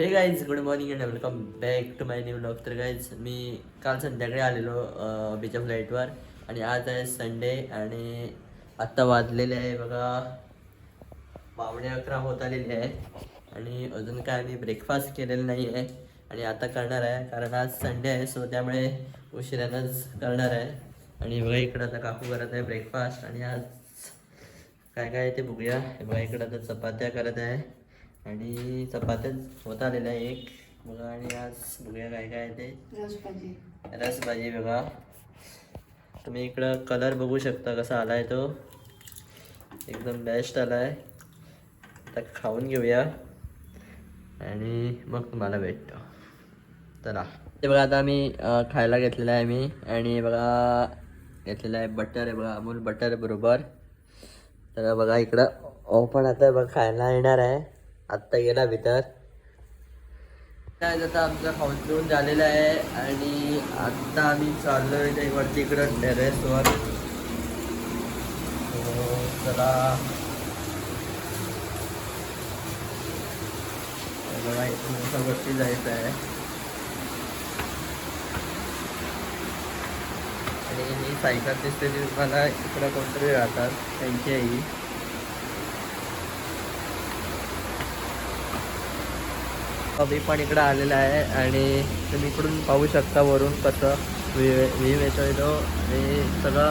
Hey guys good morning and welcome back to my new blog तर guys मी काल संध्याकाळी आलेलो बीच्या फ्लाईटवर आणि आज आहे संडे आणि आत्ता वाजलेले आहे बघा. पावणे अकरा होत आलेली आहे आणि अजून काय मी ब्रेकफास्ट केलेलं नाही आहे आणि आता करणार आहे कारण आज संडे आहे सो त्यामुळे उशिरानंच करणार आहे. आणि बघा इकडं आता काकू करत आहे ब्रेकफास्ट आणि आज काय काय आहे ते बघूया. बघा इकडं आता चपात्या करत आहे. आणि चपात्याच होत आलेल्या आहे एक. बघा आणि आज बघूया काय काय आहे ते. रसभाजी बघा. तुम्ही इकडं कलर बघू शकता कसा आलाय तो. एकदम बेस्ट आलाय. आता खाऊन घेऊया. आणि मग तुम्हाला भेटतो. चला. ते बघा आता आम्ही खायला घेतलेलं आहे मी. आणि बघा घेतलेलं आहे बटर आहे बघा अमूल बटर बरोबर. तर बघा इकडं ओपन आता बघा खायला येणार आहे. आत्ता गेला भीतर काय आता आमचं खाऊन पिऊन झालेलं आहे आणि आत्ता आम्ही चाललोय ते वरती इकडं टेरेसवर हो, चला. बघा वरती जायचं आहे. आणि ही सायकल दिसते ती मला इकडं कोणतरी राहतात त्यांची आई. मी पण इकडं आलेला आहे आणि तुम्ही इकडून पाहू शकता वरून कसं व्ह्यू येतो येतो आणि सगळं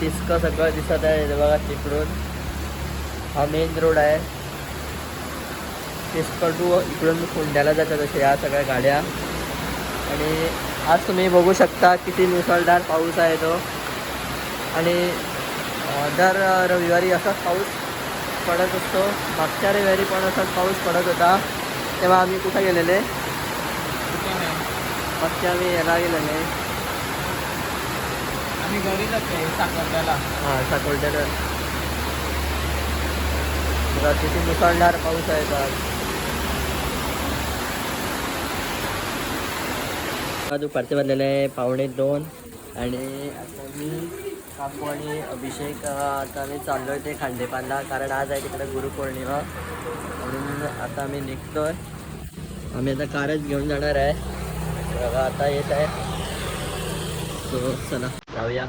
तिसकं सगळं दिसत आहे बघा तिकडून. हा मेन रोड आहे. तिसकं टू इकडून कुंड्याला जातात असे या सगळ्या गाड्या. आणि आज तुम्ही बघू शकता किती मुसळधार पाऊस आहे तो. आणि दर रविवारी असाच पाऊस पडत असतो. मागच्या रविवारी पण असाच पाऊस पडत होता. तेव्हा आम्ही कुठं गेलेले? मागच्या आम्ही याला गेलेले. आम्ही घरी जाते साखरड्याला हां साकोलट्याला बघा किती मुसळधार पाऊस आहे हा दुपारचे वाजलेले आहे पावणे दोन आणि आता मी काकू आणि अभिषेक आता आम्ही चाललो आहे ते खांडेपानला कारण आज आहे तिकडे गुरुपौर्णिमा. म्हणून आता आम्ही निघतोय. आम्ही आता कारच घेऊन जाणार आहे. बघा आता येत आहे. सो चला जाऊया.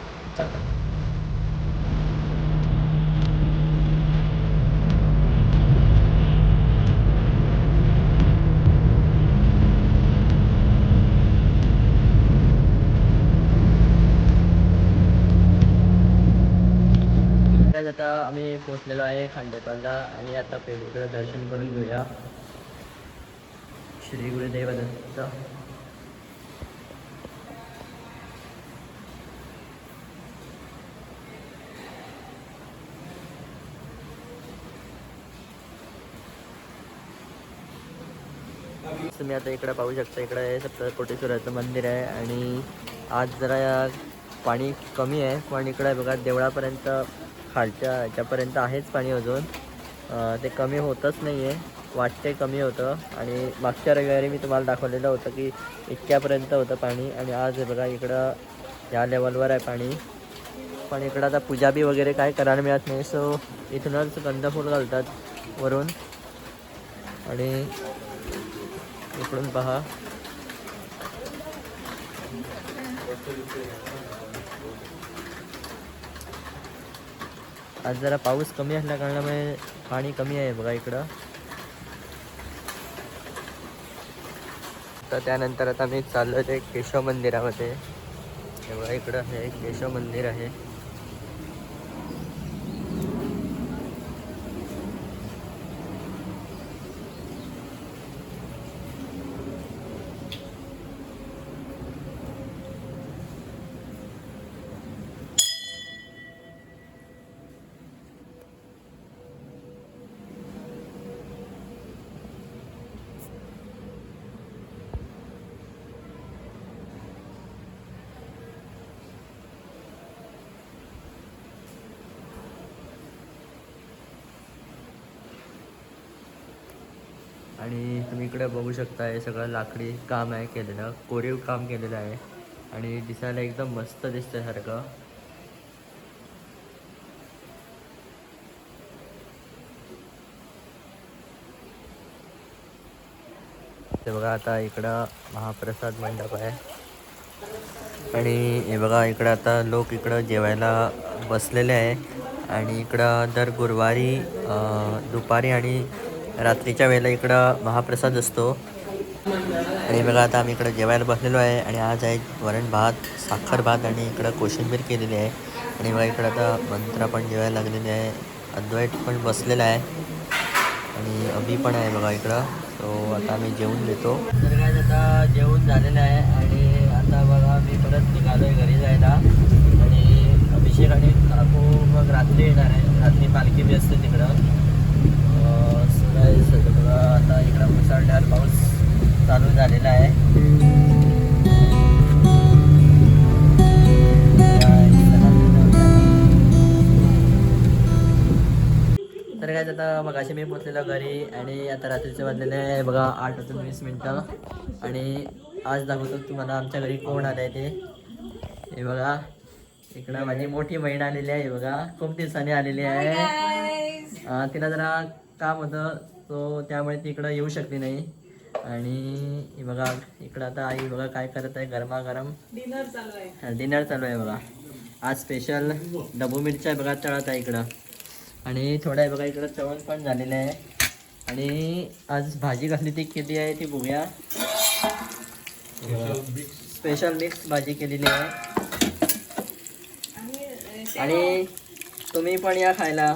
आता आम्ही पोहोचलेलो आहे खांडेपानला आणि आता वेगवेगळं दर्शन करून घेऊया. श्री गुरुदेवदत्त. तुम्ही आता इकडे पाहू शकता इकडे सप्तकोटेश्वराचं मंदिर आहे आणि आज जरा पाणी कमी आहे पण इकडे बघा देवळापर्यंत खालच्या ह्याच्यापर्यंत आहेच पाणी अजून. ते कमी होतच नाही आहे वाटते कमी होतं. आणि मागच्या रविवारी मी तुम्हाला दाखवलेलं होतं की इतक्यापर्यंत होतं पाणी. आणि आज बघा इकडं या लेवलवर आहे पाणी. पण इकडं आता पूजाबी वगैरे काय करायला मिळत नाही. सो इथूनच गंधफूल घालतात वरून. आणि इकडून पहा. आज जरा पाऊस कमी असल्या कारणामुळे पाणी कमी आहे बघा इकडं. तर त्यानंतर आता मी चाललो ते केशव मंदिरामध्ये. बघा इकडं हे केशव मंदिर आहे. आणि तुम्ही इकडे बघू शकता हे सगळं लाकडी काम आहे केलेलं कोरीव काम केलेलं आहे. आणि दिसायला एकदम मस्त दिसतं सारखं. ते बघा आता इकडं महाप्रसाद मंडप आहे. आणि हे बघा इकडं आता लोक इकडं जेवायला बसलेले आहे. आणि इकडं दर गुरुवारी दुपारी आणि रात्रीच्या वेळेला इकडं महाप्रसाद असतो. आणि बघा आता आम्ही इकडं जेवायला बसलेलो आहे आणि आज आहे वरण भात साखर भात आणि इकडं कोशिंबीर केलेली आहे. आणि बघा इकडं आता मंत्रा पण जेवायला लागलेली आहे. अद्वैत पण बसलेला आहे. आणि अभी पण आहे बघा इकडं. सो आता आम्ही जेवून घेतो. तर काय आता जेवण झालेलं आहे आणि आता बघा मी परत निघालो आहे घरी जायला. आणि अभिषेक आणि काकू मग रात्री येणार आहे. रात्री पालखी बी असते तिकडं. काय आता मग असे मी पोचलेलो घरी आणि आता रात्रीचे वाजलेले आहे. बघा आठ वाजून वीस मिनटं. आणि आज दाखवतो तुम्हाला आमच्या घरी कोण आलं आहे ते. हे बघा इकडं माझी मोठी बहीण आलेली आहे. बघा खूप दिवसांनी आलेली आहे. तिला जरा काम होतं तो त्यामुळे ती इकडं येऊ शकली नाही. आणि हे बघा इकडं आता आई बघा काय करत आहे गरमागरम. डिनर चालू आहे. डिनर चालू आहे बघा. आज स्पेशल डबू मिरच्या बघा तळत आहे इकडं. आणि थोडं आहे बघा इकडं चवण पण झालेलं आहे. आणि आज भाजी कसली ती किती आहे ती बघूया. स्पेशल मिक्स भाजी केलेली आहे. आणि तुम्ही पण या खायला.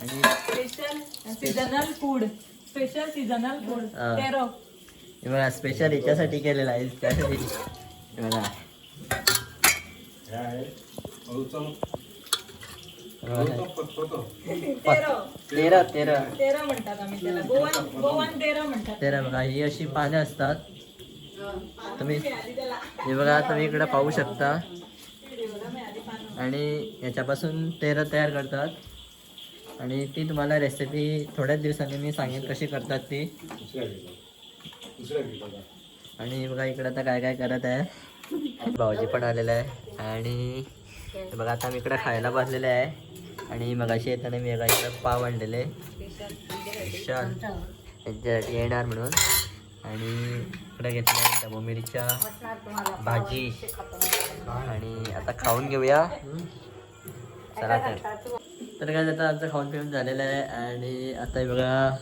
आणि special seasonal food special seasonal food बघा स्पेशल याच्यासाठी केलेलं आहे त्यासाठी. हे तेरो. तेरा तेरा. तेरो म्हणतात आम्ही त्याला. गोवन गोवन तेरो म्हणतात. तेरा बघा ही अशी पानं असतात. तुम्ही आधी त्याला. हे बघा तुम्ही इकडं पाहू शकता. आणि याच्यापासून तेरा तयार करतात. आणि ती तुम्हाला रेसिपी थोड्याच दिवसांनी मी सांगेन कशी करतात ती. आणि बघा इकडं आता काय काय करत आहे. भाऊजी पण आलेला आहे. आणि बघा आता मी इकडं खायला बसलेलं आहे. आणि मगाशी येताना मी बघा इकडं पाव आणलेले. स्पेशल यांच्यासाठी येणार म्हणून. आणि इकडे घेतलं डबो मिरच्या भाजी. आणि आता खाऊन घेऊया. चला तर. तर काय आता आमचं खाऊन पिऊन झालेलं आहे. आणि आता बघा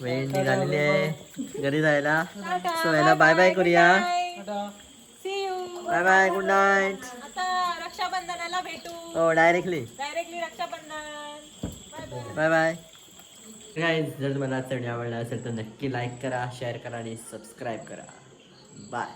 वेळ निघालेली आहे. घरी जायला. सो याला बाय बाय करूया see you bye bye good night आता रक्षाबंधनाला भेटू. हो directly directly Rakshabandhan. Bye bye bye bye काय जर तुम्हाला आजचा व्हिडिओ आवडला असेल तर नक्की लाईक करा शेअर करा आणि सबस्क्राईब करा. बाय